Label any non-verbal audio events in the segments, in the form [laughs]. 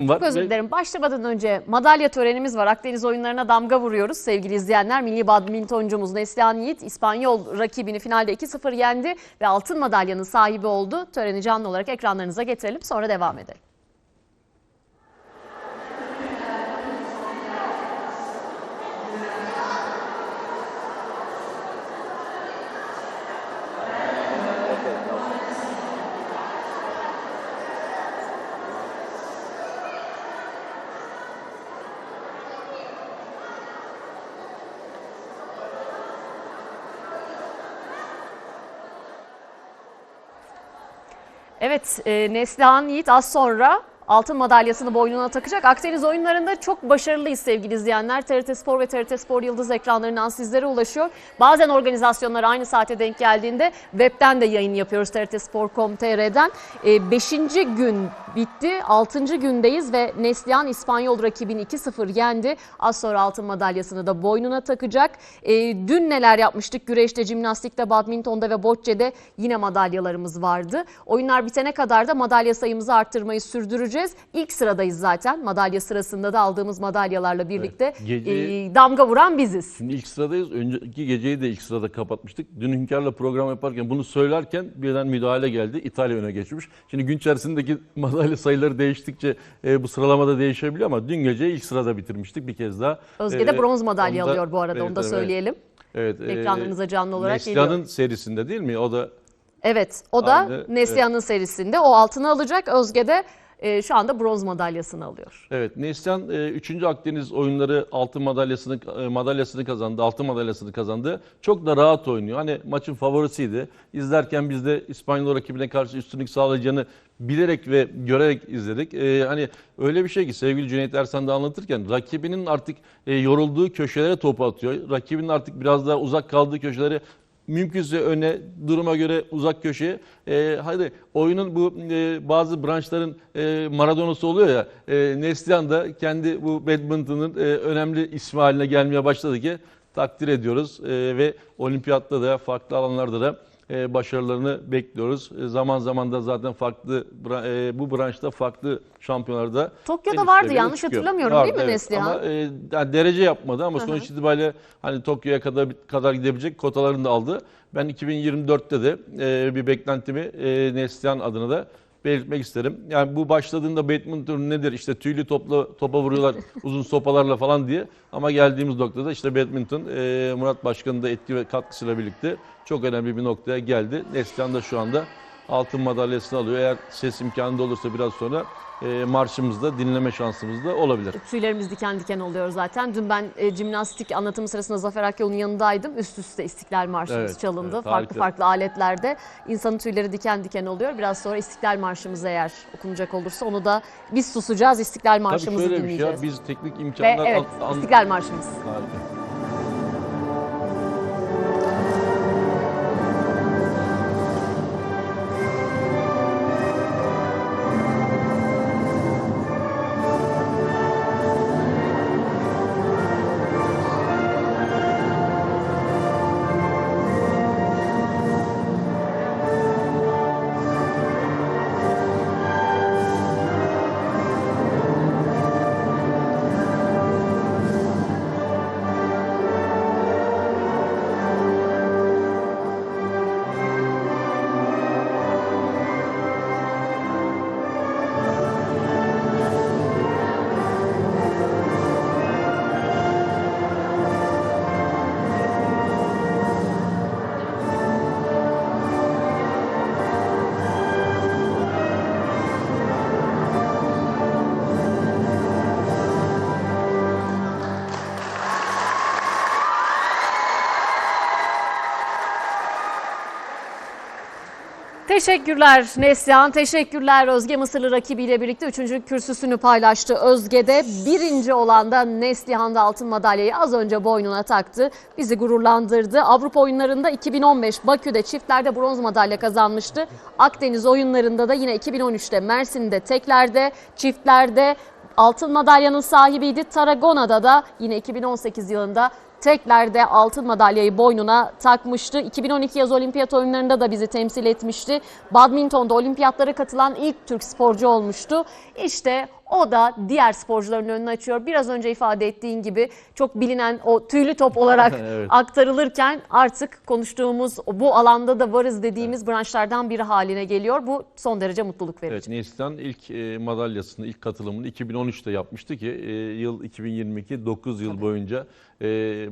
var. Çok özür dilerim. Başlamadan önce madalya törenimiz var. Akdeniz oyunlarına damga vuruyoruz sevgili izleyenler. Milli badmintoncumuz Neslihan Yiğit İspanyol rakibini finalde 2-0 yendi ve altın madalyanın sahibi oldu. Töreni canlı olarak ekranlarınıza getirelim sonra devam edelim. Evet, e, Neslihan Yiğit az sonra altın madalyasını boynuna takacak. Akdeniz oyunlarında çok başarılıyız sevgili izleyenler. TRT Spor ve TRT Spor Yıldız ekranlarından sizlere ulaşıyor. Bazen organizasyonlar aynı saate denk geldiğinde webten de yayın yapıyoruz TRT Spor.com.tr'den. E, beşinci gün bitti, altıncı gündeyiz ve Neslihan İspanyol rakibini 2-0 yendi. Az sonra altın madalyasını da boynuna takacak. E, dün neler yapmıştık? Güreşte, jimnastikte, badmintonda ve bocce'de yine madalyalarımız vardı. Oyunlar bitene kadar da madalya sayımızı arttırmayı sürdüreceğiz. İlk sıradayız zaten. Madalya sırasında da aldığımız madalyalarla birlikte Gece- e, damga vuran biziz. Şimdi ilk sıradayız. Önceki geceyi de ilk sırada kapatmıştık. Dün Hünkâr'la program yaparken bunu söylerken birden müdahale geldi. İtalya öne geçmiş. Şimdi gün içerisindeki madalya sayıları değiştikçe e, bu sıralamada değişebiliyor ama dün gece ilk sırada bitirmiştik bir kez daha. Özge de E, bronz madalya onu da alıyor bu arada onu da evet. söyleyelim. Evet. e, Ekranlarınıza canlı olarak Neslihan'ın geliyor. serisinde değil mi? O da Evet o da Aynı, Neslihan'ın serisinde o altını alacak. Özge de e, şu anda bronz madalyasını alıyor. Evet, Neslihan 3. Akdeniz oyunları altın madalyasını e, madalyasını kazandı, altın madalyasını kazandı. Çok da rahat oynuyor. Hani maçın favorisiydi. İzlerken biz de İspanyol rakibine karşı üstünlük sağlayacağını bilerek ve görerek izledik. E, hani öyle bir şey ki sevgili Cüneyt Ersan da anlatırken rakibinin artık e, yorulduğu köşelere topu atıyor. Rakibinin artık biraz daha uzak kaldığı köşelere mümkünse öne duruma göre uzak köşeye. E, hadi oyunun bu e, bazı branşların e, Maradona'sı oluyor ya. E, Neslihan da kendi bu badminton'ın e, önemli ismi haline gelmeye başladı ki takdir ediyoruz. E, ve olimpiyatta da farklı alanlarda da e, başarılarını bekliyoruz. E, zaman zaman da zaten farklı e, bu branşta farklı şampiyonlarda Tokyo'da vardı, yanlış çıkıyor. hatırlamıyorum değil mi evet. Neslihan? Ama e, yani derece yapmadı ama sonuç itibariyle hani Tokyo'ya kadar kadar gidebilecek kotalarını da aldı. Ben 2024'te de e, bir beklentimi e, Neslihan adına da belirtmek isterim. Yani bu başladığında badminton nedir? İşte tüylü topla topa vuruyorlar [laughs] uzun sopalarla falan diye. Ama geldiğimiz noktada işte badminton e, Murat Başkan'ın da etki ve katkısıyla birlikte çok önemli bir noktaya geldi. Neslihan da şu anda altın madalyasını alıyor. Eğer ses imkanı da olursa biraz sonra e, marşımızda dinleme şansımız da olabilir. Tüylerimiz diken diken oluyor zaten. Dün ben e, jimnastik anlatımı sırasında Zafer Akyol'un yanındaydım. Üst üste İstiklal Marşımız Evet, çalındı. evet, farklı harika. farklı aletlerde. İnsanın tüyleri diken diken oluyor. Biraz sonra İstiklal Marşımız eğer okunacak olursa onu da biz susacağız. İstiklal Tabii Marşımızı şöyle bir şey ya, biz teknik Ve imkanlar... evet an- an- İstiklal Marşımız. Harika. Teşekkürler Neslihan, teşekkürler Özge Mısırlı rakibiyle birlikte üçüncü kürsüsünü paylaştı. Özge'de birinci olan da Neslihan da altın madalyayı az önce boynuna taktı. Bizi gururlandırdı. Avrupa oyunlarında 2015 Bakü'de çiftlerde bronz madalya kazanmıştı. Akdeniz oyunlarında da yine 2013'te Mersin'de teklerde, çiftlerde altın madalyanın sahibiydi. Tarragona'da da yine 2018 yılında teklerde altın madalyayı boynuna takmıştı. 2012 yaz olimpiyat oyunlarında da bizi temsil etmişti. Badminton'da olimpiyatlara katılan ilk Türk sporcu olmuştu. İşte O da diğer sporcuların önünü açıyor. Biraz önce ifade ettiğin gibi çok bilinen o tüylü top [laughs] olarak Evet. aktarılırken artık konuştuğumuz bu alanda da varız dediğimiz branşlardan biri haline geliyor. Bu son derece mutluluk verici. Evet, Neslihan ilk e, madalyasını, ilk katılımını 2013'te yapmıştı ki e, yıl 2022, 9 yıl boyunca e,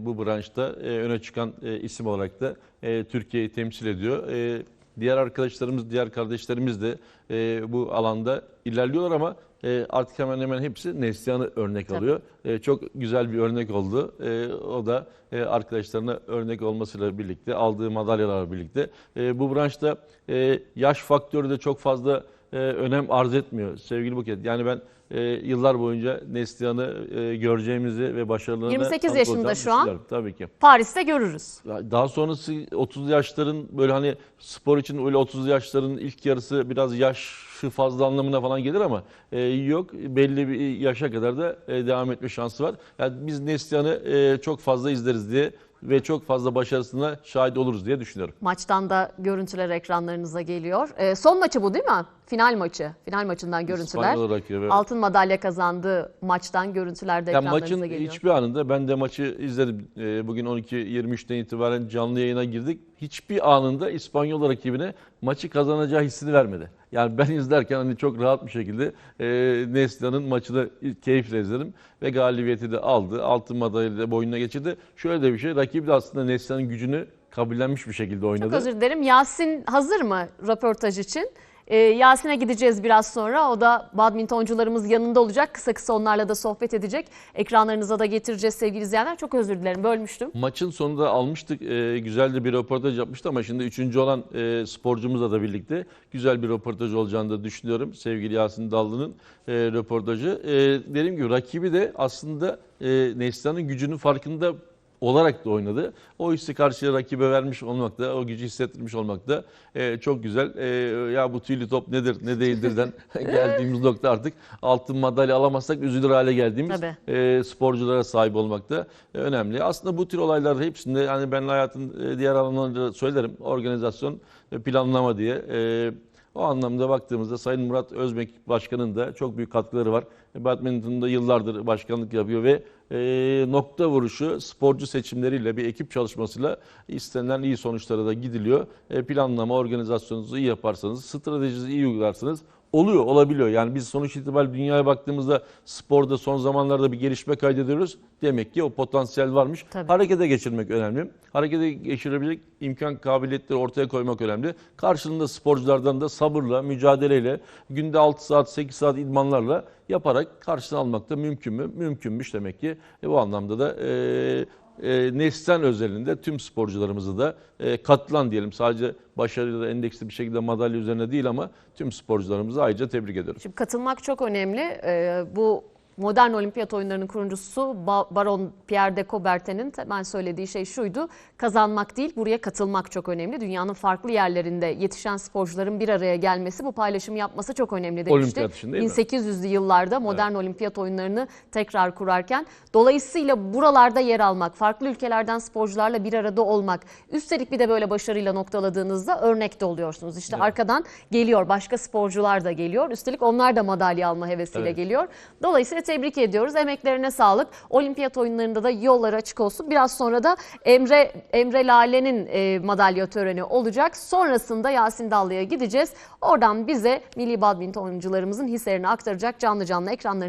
bu branşta e, öne çıkan e, isim olarak da e, Türkiye'yi temsil ediyor. E, diğer arkadaşlarımız, diğer kardeşlerimiz de e, bu alanda ilerliyorlar ama e, artık hemen hemen hepsi Neslihan'ı örnek Tabii. alıyor. E, çok güzel bir örnek oldu. E, o da e, arkadaşlarına örnek olmasıyla birlikte, aldığı madalyalarla birlikte. E, bu branşta e, yaş faktörü de çok fazla e, önem arz etmiyor sevgili Buket. Yani ben e, yıllar boyunca Neslihan'ı e, göreceğimizi ve başarılarına 28 tanık yaşında şu an. Tabii ki. Paris'te görürüz. Daha sonrası 30 yaşların böyle hani spor için öyle 30 yaşların ilk yarısı biraz yaşı fazla anlamına falan gelir ama e, yok belli bir yaşa kadar da e, devam etme şansı var. Yani biz Neslihan'ı e, çok fazla izleriz diye ve çok fazla başarısına şahit oluruz diye düşünüyorum. Maçtan da görüntüler ekranlarınıza geliyor. Ee, son maçı bu değil mi? Final maçı. Final maçından görüntüler. Rakibi, evet. Altın madalya kazandığı maçtan görüntüler de Ya ekranlarınıza maçın geliyor. hiçbir anında ben de maçı izledim. Ee, Bugün 12.23'ten itibaren canlı yayına girdik. Hiçbir anında İspanyol rakibine maçı kazanacağı hissini vermedi. Yani ben izlerken hani çok rahat bir şekilde e, Neslihan'ın maçını keyifle izledim ve galibiyeti de aldı. Altın madalyayı da boynuna geçirdi. Şöyle de bir şey, rakibi de aslında Neslihan'ın gücünü kabullenmiş bir şekilde oynadı. Çok özür dilerim. Yasin hazır mı röportaj için? Ee, Yasin'e gideceğiz biraz sonra. O da badmintoncularımız yanında olacak. Kısa kısa onlarla da sohbet edecek. Ekranlarınıza da getireceğiz sevgili izleyenler. Çok özür dilerim bölmüştüm. Maçın sonunda almıştık. E, güzel de bir röportaj yapmıştı ama şimdi üçüncü olan e, sporcumuzla da birlikte güzel bir röportaj olacağını da düşünüyorum. Sevgili Yasin Dallı'nın e, röportajı. E, dediğim gibi rakibi de aslında e, Neslihan'ın gücünün farkında olarak da oynadı. O hissi karşıya rakibe vermiş olmak da, o gücü hissettirmiş olmak da e, çok güzel. E, ya bu tüylü top nedir, ne değildirden [laughs] geldiğimiz nokta artık altın madalya alamazsak üzülür hale geldiğimiz Tabii. e, sporculara sahip olmak da e, önemli. Aslında bu tür olaylar hepsinde yani ben hayatın e, diğer alanlarında söylerim. Organizasyon ve planlama diye. E, o anlamda baktığımızda Sayın Murat Özbek Başkan'ın da çok büyük katkıları var. E, Badminton'da yıllardır başkanlık yapıyor ve e, nokta vuruşu sporcu seçimleriyle bir ekip çalışmasıyla istenilen iyi sonuçlara da gidiliyor. E, planlama, organizasyonunuzu iyi yaparsanız, stratejinizi iyi uygularsanız oluyor, olabiliyor. Yani biz sonuç itibariyle dünyaya baktığımızda sporda son zamanlarda bir gelişme kaydediyoruz. Demek ki o potansiyel varmış. Tabii. Harekete geçirmek önemli. Harekete geçirebilecek imkan, kabiliyetleri ortaya koymak önemli. Karşılığında sporculardan da sabırla, mücadeleyle, günde 6 saat, 8 saat idmanlarla yaparak karşılığını almak da mümkün mü? Mümkünmüş demek ki. E, bu anlamda da e, e, Neslihan özelinde tüm sporcularımızı da e, katılan diyelim sadece başarıyla endeksli bir şekilde madalya üzerine değil ama tüm sporcularımızı ayrıca tebrik ediyorum. Şimdi katılmak çok önemli. Ee, bu modern olimpiyat oyunlarının kurucusu Ba- Baron Pierre de Coubertin'in temel söylediği şey şuydu. Kazanmak değil buraya katılmak çok önemli. Dünyanın farklı yerlerinde yetişen sporcuların bir araya gelmesi bu paylaşımı yapması çok önemli demişti. Olimpiyat için değil mi? 1800'lü yıllarda modern olimpiyat oyunlarını tekrar kurarken dolayısıyla buralarda yer almak, farklı ülkelerden sporcularla bir arada olmak, üstelik bir de böyle başarıyla noktaladığınızda örnek de oluyorsunuz. İşte arkadan geliyor, başka sporcular da geliyor. Üstelik onlar da madalya alma hevesiyle Evet. geliyor. Dolayısıyla tebrik ediyoruz. Emeklerine sağlık. Olimpiyat oyunlarında da yolları açık olsun. Biraz sonra da Emre Emre Lale'nin e, madalya töreni olacak. Sonrasında Yasin Dallı'ya gideceğiz. Oradan bize milli badmintoncularımızın hislerini aktaracak canlı canlı ekranlarınızı